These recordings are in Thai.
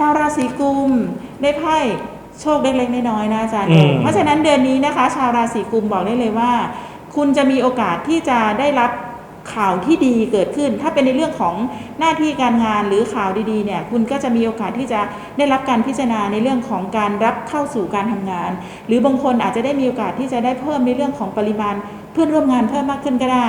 ชาวราศีกุมได้ไพ่โชคเล็กๆน้อยๆนะอาจารย์ อืม เพราะฉะนั้นเดือนนี้นะคะ ชาวราศีกุมบอกได้เลยว่า คุณจะมีโอกาสที่จะได้รับข่าวที่ดีเกิดขึ้น ถ้าเป็นในเรื่องของหน้าที่การงานหรือข่าวดีๆเนี่ย คุณก็จะมีโอกาสที่จะได้รับการพิจารณาในเรื่องของการรับเข้าสู่การทำงาน หรือบางคนอาจจะได้มีโอกาสที่จะได้เพิ่มในเรื่องของปริมาณเพื่อนร่วมงานเพิ่มมากขึ้นก็ได้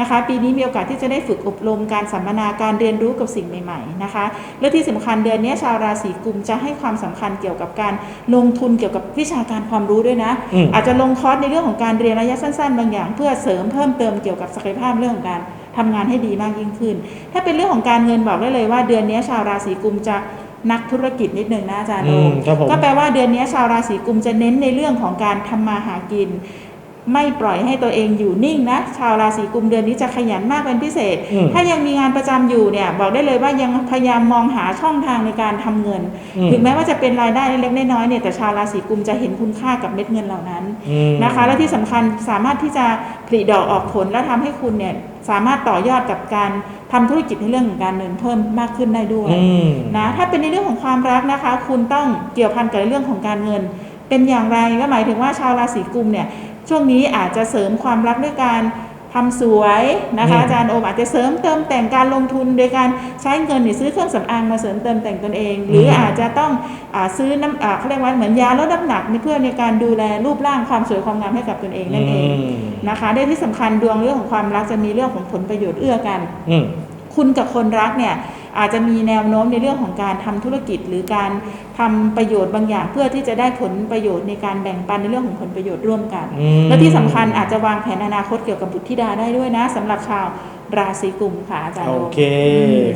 นะคะ ปีนี้มีโอกาสที่จะได้ฝึกอบรมการสัมมนาการเรียนรู้กับสิ่งใหม่ๆนะคะ และที่สำคัญเดือนนี้ชาวราศีกุมจะให้ความสำคัญเกี่ยวกับการลงทุนเกี่ยวกับวิชาการความรู้ด้วยนะอืมอาจจะลงคอร์สในเรื่องของการเรียนระยะสั้นๆ บางอย่าง เพื่อเสริมเพิ่มเติมเกี่ยวกับศักยภาพเรื่องของการทำงานให้ดีมากยิ่งขึ้น ถ้าเป็นเรื่องของการเงินบอกได้เลยว่า เดือนนี้ชาวราศีกุมจะนักธุรกิจนิดนึงนะอาจารย์โออืมมครับผมก็แปลว่าเดือนนี้ชาวราศีกุมจะเน้นในเรื่องของการทำมาหากิน ไม่ปล่อยให้ตัวเองอยู่นิ่งนะ ชาวราศีกุมเดือนนี้จะขยันมากเป็นพิเศษอืมถ้ายังมีงานประจำอยู่เนี่ยบอกได้เลยว่ายังพยายามมองหาช่องทางในการทำเงินอืมถึงแม้ว่าจะเป็นรายได้เล็กๆน้อยๆเนี่ยแต่ชาวราศีกุมจะเห็นคุณค่ากับเม็ดเงินเหล่านั้นอืมนะคะ และที่สำคัญสามารถที่จะผลิดอกออกผลและทำให้คุณเนี่ยสามารถต่อยอดกับการทำธุรกิจในเรื่องของการเงินเพิ่มมากขึ้นได้ด้วยอืมนะถ้าเป็นในเรื่องของความรักนะคะ คุณต้องเกี่ยวพันกับเรื่องของการเงิน เป็นอย่างไรก็หมายถึงว่าชาวราศีกุมเนี่ย ช่วงนี้อาจจะเสริมความรักด้วยการทำสวยนะคะอืมอาจารย์โอมอาจจะเสริมเติมแต่งการลงทุนโดยการใช้เงินเนี่ยซื้อเครื่องสำอางมาเสริมเติมแต่งตนเอง หรืออาจจะต้องอาซื้อน้ำอ่าเขาเรียกว่าเหมือนยาลดน้ำหนักเพื่อในการดูแลรูปร่างความสวยความงามให้กับตนเองนั่นเองอืมนะคะได้ที่สำคัญดวงเรื่องของความรักจะมีเรื่องของผลประโยชน์เอื้อกันอืมคุณกับคนรักเนี่ย อาจจะมีแนวโน้มในเรื่องของการทำธุรกิจ หรือการทำประโยชน์บางอย่าง เพื่อที่จะได้ผลประโยชน์ในการแบ่งปันในเรื่องของผลประโยชน์ร่วมกันอืมและที่สำคัญอาจจะวางแผนอนาคตเกี่ยวกับบุตรธิดาได้ด้วยนะสำหรับชาวราศีกุมค่ะอาจารย์โอโอมเค